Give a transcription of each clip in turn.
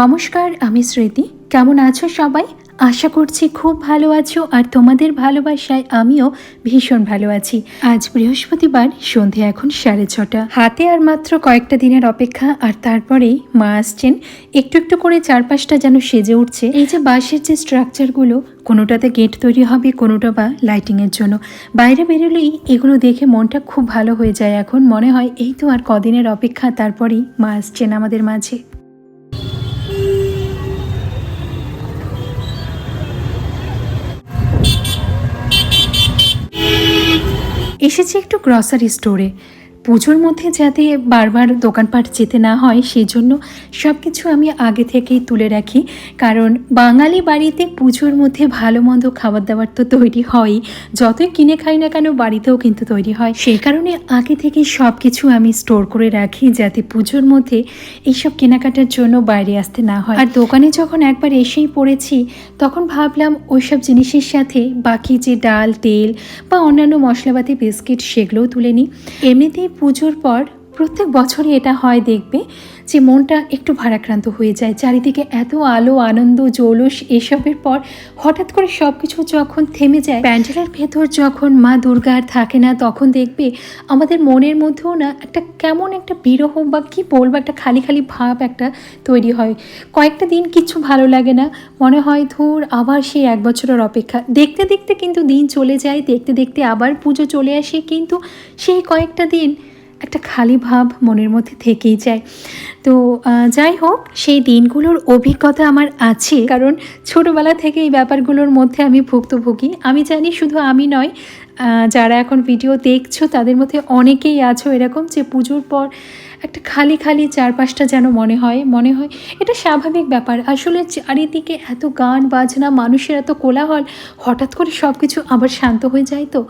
নমস্কার, আমি স্মৃতি। কেমন আছো সবাই? আশা করছি খুব ভালো আছো আর তোমাদের ভালোবাসায় আমিও ভীষণ ভালো আছি। আজ বৃহস্পতিবার, সন্ধে এখন সাড়ে ছটা। হাতে আর মাত্র কয়েকটা দিনের অপেক্ষা আর তারপরেই মা আসছেন। একটু একটু করে চারপাশটা যেন সেজে উঠছে। এই যে বাঁশের যে স্ট্রাকচারগুলো কোনোটাতে গেট তৈরি হবে, কোনোটা বা লাইটিংয়ের জন্য। বাইরে বেরোলেই এগুলো দেখে মনটা খুব ভালো হয়ে যায় এখন। মনে হয় এই তো আর কদিনের অপেক্ষা, তারপরেই মা আসছেন আমাদের মাঝে। এসেছি একটু গ্রসারি স্টোরে পুজোর মধ্যে যাতে বারবার দোকানপাট যেতে না হয় সেই জন্য সব কিছু আমি আগে থেকেই তুলে রাখি। কারণ বাঙালি বাড়িতে পুজোর মধ্যে ভালো মন্দ খাবার দাবার তো তৈরি হয়ই। যতই কিনে খাই না কেন বাড়িতেও কিন্তু তৈরি হয়। সেই কারণে আগে থেকে সব কিছু আমি স্টোর করে রাখি যাতে পুজোর মধ্যে এইসব কেনাকাটার জন্য বাইরে আসতে না হয়। আর দোকানে যখন একবার এসেই পড়েছি, তখন ভাবলাম ওইসব জিনিসের সাথে বাকি যে ডাল, তেল বা অন্যান্য মশলাপাতি, বিস্কিট, সেগুলোও তুলে নিই। এমনিতেই পুজোর পর প্রত্যেক বছরই এটা হয় দেখবে। যে মনটা একটু ভারাক্রান্ত হয়ে যায়, চারিদিকে এত আলো, আনন্দ, জৌলুস এসবের পর হঠাৎ করে সব কিছু যখন থেমে যায়, প্যান্ডেলের ভেতর যখন মা দুর্গার থাকে না, তখন দেখবে আমাদের মনের মধ্যেও না একটা কেমন একটা বিরহ বা কি বলব, একটা খালি খালি ভাব একটা তৈরি হয়। কয়েকটা দিন কিছু ভালো লাগে না। মনে হয় ধুর, আবার সেই এক বছরের অপেক্ষা। দেখতে দেখতে কিন্তু দিন চলে যায়, দেখতে দেখতে আবার পুজো চলে আসে, কিন্তু সেই কয়েকটা দিন একটা খালি ভাব মনের মধ্যে থেকেই যায়। তো যাই হোক, সেই দিনগুলোর অভিজ্ঞতা আমার আছে, কারণ ছোটোবেলা থেকে এই ব্যাপারগুলোর মধ্যে আমি ভুক্তভোগী। আমি জানি শুধু আমি নয় যারা এখন ভিডিও দেখছ, তাদের মধ্যে অনেকেই আছো এরকম যে পুজোর পর একটা খালি খালি চারপাশটা যেন মনে হয় মনে হয় এটা স্বাভাবিক ব্যাপার। আসলে চারিদিকে এত গান বাজনা মানুষের এত কোলাহল হঠাৎ করে সব কিছু আবার শান্ত হয়ে যায় তো?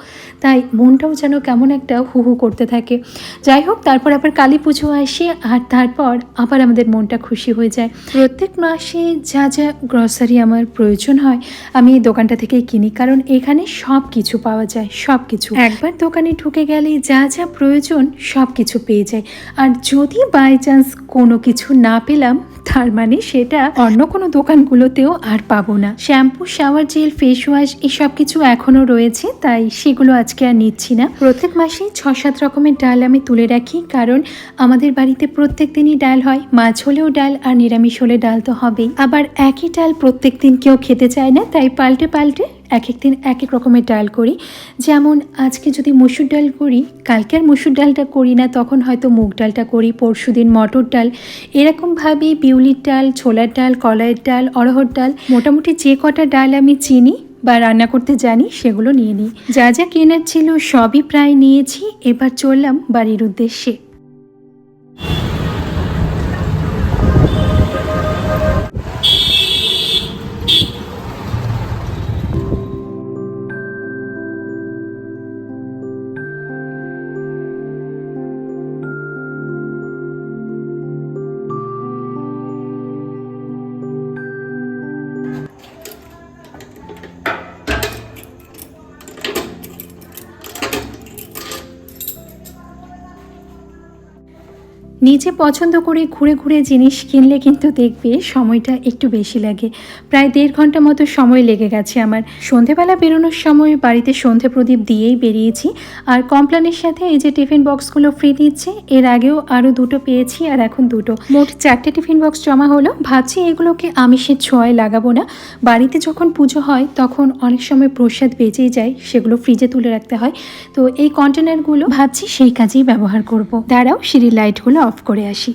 তাই মনটাও যেন কেমন একটা হু হু করতে থাকে। যাই হোক তারপর আবার কালী পুজো আসে আর তারপর আবার আমাদের মনটা খুশি হয়ে যায়। প্রত্যেক মাসে যা যা গ্রসারি আমার প্রয়োজন হয় আমি এই দোকানটা থেকেই কিনি। কারণ এখানে সব কিছু পাওয়া যায় সব কিছু একবার দোকানে ঢুকে গেলে যা যা প্রয়োজন সব কিছু পেয়ে যায়। আর যদি বাই চান্স কোনো কিছু না পেলাম, তার মানে সেটা অন্য কোনো দোকানগুলোতেও আর পাবো না। Shampoo shower gel face wash এসব কিছু এখনও রয়েছে, তাই সেগুলো আজকে আর নিচ্ছি না। প্রত্যেক মাসেই ছ সাত রকমের ডাল আমি তুলে রাখি, কারণ আমাদের বাড়িতে প্রত্যেক দিনই ডাল হয়। মাছ হলেও ডাল আর নিরামিষ হলে ডাল তো হবেই। আবার একই ডাল প্রত্যেক দিন কেউ খেতে চায় না, তাই পাল্টে পাল্টে এক এক দিন এক এক রকমের ডাল করি। যেমন আজকে যদি মসুর ডাল করি কালকে আর মসুর ডালটা করি না, তখন হয়তো মুগ ডালটা করি, পরশু দিন মটর ডাল। এরকমভাবেই বিউলির ডাল, ছোলার ডাল, কলাইয়ের ডাল, অড়হর ডাল, মোটামুটি যে কটা ডাল আমি চিনি বা রান্না করতে জানি, সেগুলো নিয়ে নিই। যা যা কেনার ছিল সবই প্রায় নিয়েছি। এবার চললাম বাড়ির উদ্দেশ্যে। নিজে পছন্দ করে ঘুরে ঘুরে জিনিস কিনলে কিন্তু দেখবে সময়টা একটু বেশি লাগে। প্রায় দেড় ঘণ্টা মতো সময় লেগে গেছে আমার। সন্ধেবেলা বেরোনোর সময় বাড়িতে সন্ধে প্রদীপ দিয়েই বেরিয়েছি। আর কমপ্লানের সাথে এই যে টিফিন বক্সগুলো ফ্রি দিচ্ছে, এর আগেও আরও দুটো পেয়েছি আর এখন দুটো। মোট চারটে টিফিন বক্স জমা হলো। ভাবছি এগুলোকে আমিষের ছোঁয়ায় লাগাবো না। বাড়িতে যখন পুজো হয়, তখন অনেক সময় প্রসাদ বেঁচেই যায়, সেগুলো ফ্রিজে তুলে রাখতে হয়। তো এই কন্টেনারগুলো ভাবছি সেই কাজেই ব্যবহার করব। দাঁড়াও, সিঁড়ির লাইটগুলো অফ করে আসি।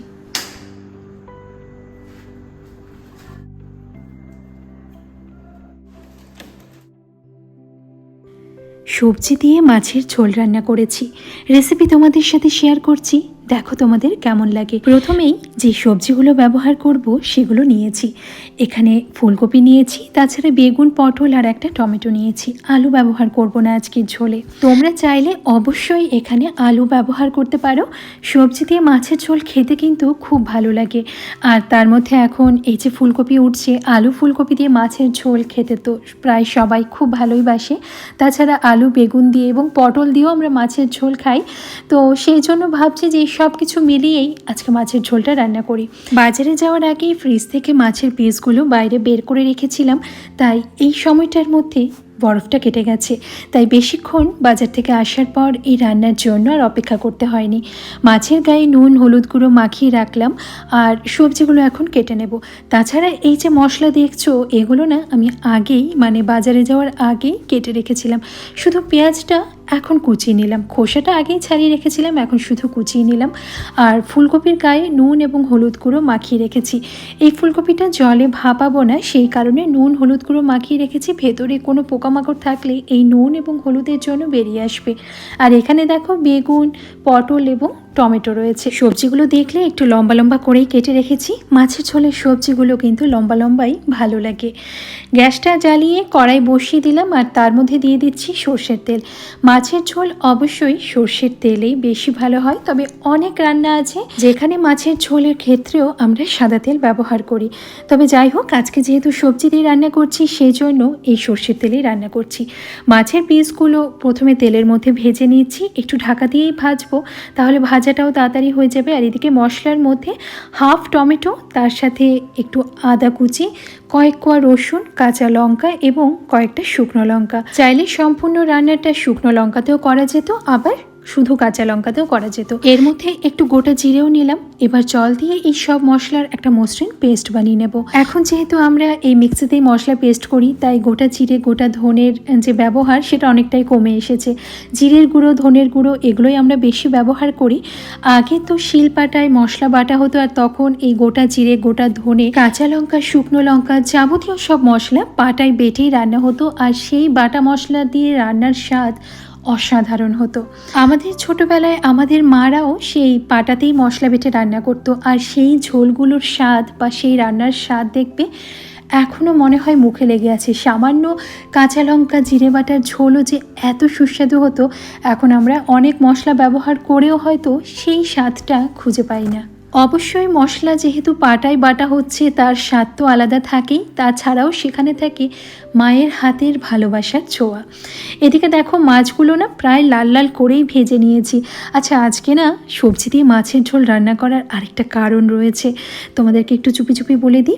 সবজি দিয়ে মাছের ঝোল রান্না করেছি। রেসিপি তোমাদের সাথে শেয়ার করছি। দেখো তোমাদের কেমন লাগে। প্রথমেই যে সবজিগুলো ব্যবহার করব সেগুলো নিয়েছি। এখানে ফুলকপি নিয়েছি, তাছাড়া বেগুন, পটল আর একটা টমেটো নিয়েছি। আলু ব্যবহার করব না আজকের ঝোলে। তোমরা চাইলে অবশ্যই এখানে আলু ব্যবহার করতে পারো। সবজি দিয়ে মাছের ঝোল খেতে কিন্তু খুব ভালো লাগে। আর তার মধ্যে এখন এই যে ফুলকপি উঠছে, আলু ফুলকপি দিয়ে মাছের ঝোল খেতে তো প্রায় সবাই খুব ভালোই বাসে। তাছাড়া আলু, বেগুন দিয়ে এবং পটল দিয়েও আমরা মাছের ঝোল খাই। তো সেই জন্য ভাবছি যে সব কিছু মিলিয়েই আজকে মাছের ঝোলটা রান্না করি। বাজারে যাওয়ার আগেই ফ্রিজ থেকে মাছের পিসগুলো বাইরে বের করে রেখেছিলাম, তাই এই সময়টার মধ্যে বরফটা কেটে গেছে। তাই বেশিক্ষণ বাজার থেকে আসার পর এই রান্নার জন্য আর অপেক্ষা করতে হয়নি। মাছের গায়ে নুন, হলুদ গুঁড়ো মাখিয়ে রাখলাম আর সবজিগুলো এখন কেটে নেব। তাছাড়া এই যে মশলা দেখছ, এগুলো না আমি আগেই মানে বাজারে যাওয়ার আগেই কেটে রেখেছিলাম। শুধু পেঁয়াজটা এখন কুচিয়ে নিলাম। খোসাটা আগেই ছাড়িয়ে রেখেছিলাম, এখন শুধু কুচিয়ে নিলাম। আর ফুলকপির গায়ে নুন এবং হলুদ গুঁড়ো মাখিয়ে রেখেছি। এই ফুলকপিটা জলে ভাপাবো না, সেই কারণে নুন, হলুদ গুঁড়ো মাখিয়ে রেখেছি। ভেতরে কোনো পোকামাকড় থাকলে এই নুন এবং হলুদের জন্য বেরিয়ে আসবে। আর এখানে দেখো বেগুন, পটল এবং টমেটো রয়েছে। সবজিগুলো দেখলে একটু লম্বা লম্বা করেই কেটে রেখেছি। মাছের ঝোলের সবজিগুলো কিন্তু লম্বা লম্বাই ভালো লাগে। গ্যাসটা জ্বালিয়ে কড়াই বসিয়ে দিলাম আর তার মধ্যে দিয়ে দিচ্ছি সর্ষের তেল। মাছের ঝোল অবশ্যই সর্ষের তেলেই বেশি ভালো হয়, তবে অনেক রান্না আছে যেখানে মাছের ঝোলের ক্ষেত্রেও আমরা সাদা তেল ব্যবহার করি। তবে যাই হোক, আজকে যেহেতু সবজি দিয়ে রান্না করছি সেই জন্য এই সর্ষের তেলেই রান্না করছি। মাছের পিসগুলো প্রথমে তেলের মধ্যে ভেজে নিচ্ছি একটু ঢাকা দিয়েই ভাজবো, তাহলে ভাজাটাও তাড়াতাড়ি হয়ে যাবে। আর এদিকে মশলার মধ্যে হাফ টমেটো, তার সাথে একটু আদা কুচি কয়েক কোয়া রসুন, কাঁচা লঙ্কা এবং কয়েকটা শুকনো লঙ্কা। চাইলে সম্পূর্ণ রান্নাটা শুকনো লঙ্কাতেও করা যেত, আবার শুধু কাঁচা লঙ্কাতেও করা যেত। এর মধ্যে একটু গোটা জিরেও নিলাম। এবার জল দিয়ে এই সব মশলার একটা মসৃণ পেস্ট বানিয়ে নেব। এখন যেহেতু আমরা এই মিক্সিতেই মশলা পেস্ট করি, তাই গোটা জিরে, গোটা ধনের যে ব্যবহার, সেটা অনেকটাই কমে এসেছে। জিরের গুঁড়ো, ধনের গুঁড়ো, এগুলোই আমরা বেশি ব্যবহার করি। আগে তো শিলপাটায় মশলা বাটা হতো, আর তখন এই গোটা জিরে, গোটা ধনে, কাঁচা লঙ্কা, শুকনো লঙ্কা যাবতীয় সব মশলা পাটায় বেটেই রান্না হতো। আর সেই বাটা মশলা দিয়ে রান্নার স্বাদ অসাধারণ হতো। আমাদের ছোটবেলায় আমাদের মারাও সেই পাটাতেই মশলা বেটে রান্না করতো আর সেই ঝোলগুলোর স্বাদ বা সেই রান্নার স্বাদ দেখবে এখনও মনে হয় মুখে লেগে আছে। সামান্য কাঁচা লঙ্কা, জিরে বাটার ঝোলও যে এত সুস্বাদু হতো, এখন আমরা অনেক মশলা ব্যবহার করেও হয়তো সেই স্বাদটা খুঁজে পাই না। অবশ্যই মশলা যেহেতু পাটায় বাটা হচ্ছে, তার স্বাদ তো আলাদা থাকেই। তাছাড়াও সেখানে থাকে মায়ের হাতের ভালোবাসার ছোঁয়া। এদিকে দেখো, মাছগুলো না প্রায় লাল লাল করেই ভেজে নিয়েছি। আচ্ছা আজকে না সবজি দিয়ে মাছের ঝোল রান্না করার আরেকটা কারণ রয়েছে। তোমাদেরকে একটু চুপি চুপি বলে দিই।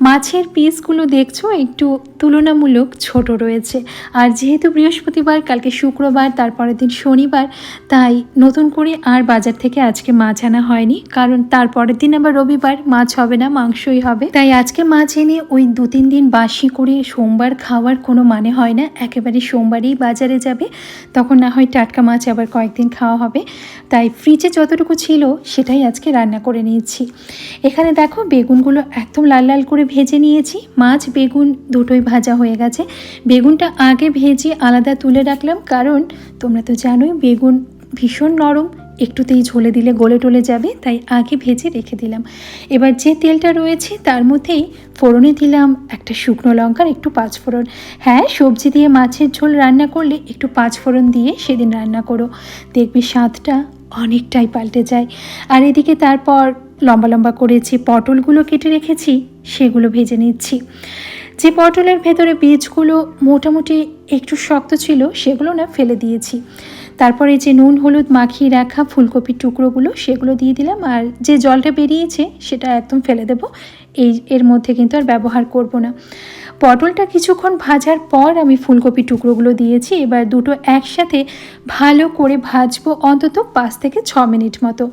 মাছের পিসগুলো দেখছ? একটু তুলনামূলক ছোট রয়েছে। আর যেহেতু বৃহস্পতিবার, কালকে শুক্রবার, তারপরের দিন শনিবার, তাই নতুন করে আর বাজার থেকে আজকে মাছ আনা হয়নি। কারণ তারপরের দিন আবার রবিবার, মাছ হবে না, মাংসই হবে। তাই আজকে মাছ এনে ওই দু তিন দিন বাসি করে সোমবার খাওয়ার কোনো মানে হয় না। একেবারে সোমবারেই বাজারে যাবে, তখন না হয় টাটকা মাছ আবার কয়েকদিন খাওয়া হবে। তাই ফ্রিজে যতটুকু ছিল সেটাই আজকে রান্না করে নিয়েছি। এখানে দেখো বেগুনগুলো একদম লাল লাল করে ভেজে নিয়েছি। মাছ, বেগুন দুটোই ভাজা হয়ে গেছে। বেগুনটা আগে ভেজে আলাদা তুলে রাখলাম, কারণ তোমরা তো জানোই বেগুন ভীষণ নরম একটুতেই ঝোলে দিলে গলে টলে যাবে, তাই আগে ভেজে রেখে দিলাম। এবার যে তেলটা রয়েছে তার মধ্যেই ফোড়নে দিলাম একটা শুকনো লঙ্কার একটু পাঁচফোড়ন হ্যাঁ সবজি দিয়ে মাছের ঝোল রান্না করলে একটু পাঁচফোড়ন দিয়ে সেদিন রান্না করো। দেখবি স্বাদটা অনেকটাই পাল্টে যায়। আর এদিকে তারপর লম্বা লম্বা করেছি পটলগুলো কেটে রেখেছি, সেগুলো ভেজে নিচ্ছি। যে পটলের ভেতরে বীজগুলো মোটামুটি একটু শক্ত ছিল, সেগুলো না ফেলে দিয়েছি। তারপরে যে নুন, হলুদ মাখিয়ে রাখা ফুলকপির টুকরোগুলো, সেগুলো দিয়ে দিলাম। আর যে জলটা বেরিয়েছে, সেটা একদম ফেলে দেব। এই, এর মধ্যে কিন্তু আর ব্যবহার করব না। পটলটা কিছুক্ষণ ভাজার পর আমি ফুলকপি টুকরোগুলো দিয়েছি। এবার দুটো একসাথে ভালো করে ভাজবো অন্তত পাঁচ থেকে ছ মিনিট মতো।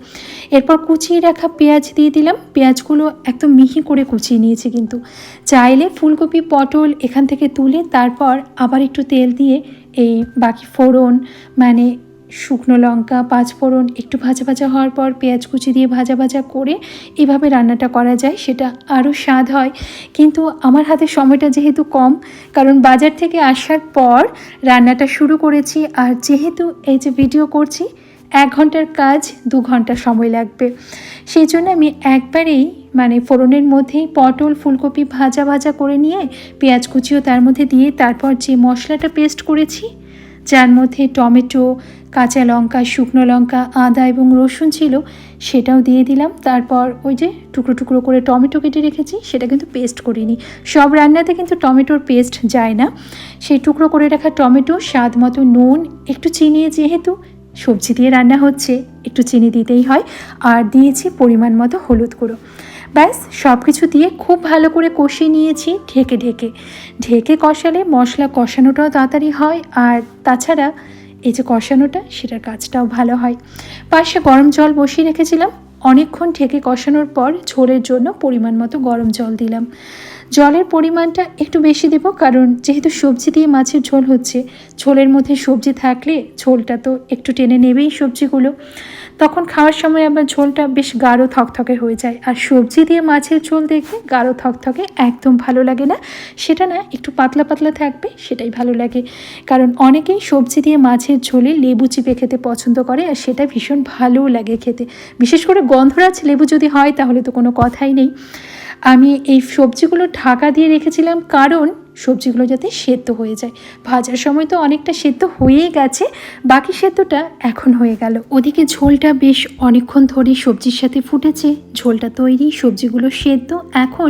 এরপর কুচিয়ে রাখা পেঁয়াজ দিয়ে দিলাম। পেঁয়াজগুলো একদম মিহি করে কুচিয়ে নিয়েছি কিন্তু। চাইলে ফুলকপি, পটল এখান থেকে তুলে তারপর আবার একটু তেল দিয়ে এই বাকি ফোড়ন মানে শুকনো লঙ্কা, পাঁচ ফোড়ন, একটু ভাজা ভাজা হওয়ার পর পেঁয়াজ কুচি দিয়ে ভাজা ভাজা করে এভাবে রান্নাটা করা যায়, সেটা আরও স্বাদ হয়। কিন্তু আমার হাতে সময়টা যেহেতু কম, কারণ বাজার থেকে আসার পর রান্নাটা শুরু করেছি আর যেহেতু এই যে ভিডিও করছি, এক ঘণ্টার কাজ, দু ঘণ্টা সময় লাগবে। সেই জন্য আমি একবারেই মানে ফোড়নের মধ্যেই পটল, ফুলকপি ভাজা ভাজা করে নিয়ে পেঁয়াজ কুচিও তার মধ্যে দিয়ে তারপর যে মশলাটা পেস্ট করেছি, যার মধ্যে টমেটো কাঁচা লঙ্কা, শুকনো লঙ্কা, আদা এবং রসুন ছিল, সেটাও দিয়ে দিলাম। তারপর ওই যে টুকরো টুকরো করে টমেটো কেটে রেখেছি, সেটা কিন্তু পেস্ট করিনি। সব রান্নাতে কিন্তু টমেটোর পেস্ট যায় না। সেই টুকরো করে রাখা টমেটো, স্বাদ মতো নুন, একটু চিনি, যেহেতু সবজি দিয়ে রান্না হচ্ছে, একটু চিনি দিতেই হয়। আর দিয়েছি পরিমাণ মতো হলুদ গুঁড়ো। ব্যাস সব কিছু দিয়ে খুব ভালো করে কষিয়ে নিয়েছি ঢেকে ঢেকে। ঢেকে কষালে মশলা কষানোটাও তাড়াতাড়ি হয়। আর তাছাড়া এই যে কষানোটা, সেটার কাজটাও ভালো হয়। পাশে গরম জল বসিয়ে রেখেছিলাম। অনেকক্ষণ থেকে কষানোর পর ঝোলের জন্য পরিমাণ মতো গরম জল দিলাম। জলের পরিমাণটা একটু বেশি দেবো, কারণ যেহেতু সবজি দিয়ে মাছের ঝোল হচ্ছে, ঝোলের মধ্যে সবজি থাকলে ঝোলটা তো একটু টেনে নেবেই সবজিগুলো। তখন খাওয়ার সময় আবার ঝোলটা বেশ গাঢ় থকথকে হয়ে যায়, আর সবজি দিয়ে মাছের ঝোল দেখবে গাঢ় থকথকে একদম ভালো লাগে না। সেটা না, একটু পাতলা পাতলা থাকবে, সেটাই ভালো লাগে। কারণ অনেকেই সবজি দিয়ে মাছের ঝোলে লেবু চিপে খেতে পছন্দ করে, আর সেটা ভীষণ ভালোও লাগে খেতে। বিশেষ করে গন্ধরাজ লেবু যদি হয়, তাহলে তো কোনো কথাই নেই। আমি এই সবজিগুলো ঢাকা দিয়ে রেখেছিলাম কারণ সবজিগুলো যাতে সেদ্ধ হয়ে যায়। ভাজার সময় তো অনেকটা সেদ্ধ হয়েই গেছে, বাকি সেদ্ধটা এখন হয়ে গেল। ওদিকে ঝোলটা বেশ অনেকক্ষণ ধরে সবজির সাথে ফুটেছে। ঝোলটা তৈরি, সবজিগুলো সেদ্ধ। এখন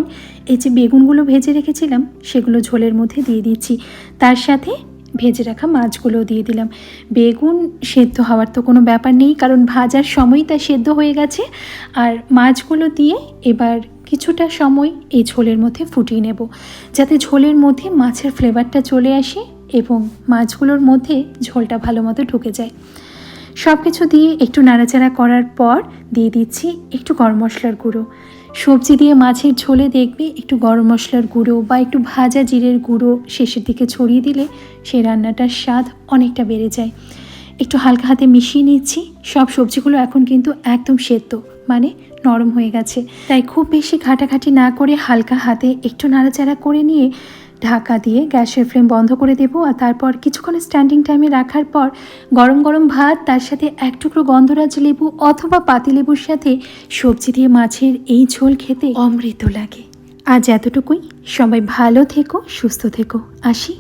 এই যে বেগুনগুলো ভেজে রেখেছিলাম, সেগুলো ঝোলের মধ্যে দিয়ে দিচ্ছি। তার সাথে ভেজে রাখা মাছগুলো দিয়ে দিলাম। বেগুন সেদ্ধ হওয়ার তো কোনো ব্যাপার নেই, কারণ ভাজার সময় তা সেদ্ধ হয়ে গেছে। আর মাছগুলো দিয়ে এবার কিছুটা সময় এই ঝোলের মধ্যে ফুটিয়ে নেব, যাতে ঝোলের মধ্যে মাছের ফ্লেভারটা চলে আসে এবং মাছগুলোর মধ্যে ঝোলটা ভালো মতো ঢুকে যায়। সব কিছু দিয়ে একটু নাড়াচাড়া করার পর দিয়ে দিচ্ছি একটু গরম মশলার গুঁড়ো। সবজি দিয়ে মাছের ঝোলে দেখবে একটু গরম মশলার গুঁড়ো বা একটু ভাজা জিরের গুঁড়ো শেষের দিকে ছড়িয়ে দিলে সেই রান্নাটার স্বাদ অনেকটা বেড়ে যায়। একটু হালকা হাতে মিশিয়ে নিচ্ছি। সব সবজিগুলো এখন কিন্তু একদম সেদ্ধ। মানে নরম হয়ে গেছে। তাই খুব বেশি ঘাটাঘাটি না করে হালকা হাতে একটু নাড়াচাড়া করে নিয়ে ঢাকা দিয়ে গ্যাসের ফ্লেম বন্ধ করে দেবো আর তারপর কিছুক্ষণ স্ট্যান্ডিং টাইমে রাখার পর গরম গরম ভাত, তার সাথে এক টুকরো গন্ধরাজ লেবু অথবা পাতিলেবুর সাথে সবজি দিয়ে মাছের এই ঝোল খেতে অমৃত লাগে। আজ এতটুকুই। সবাই ভালো থেকো, সুস্থ থেকো। আসি।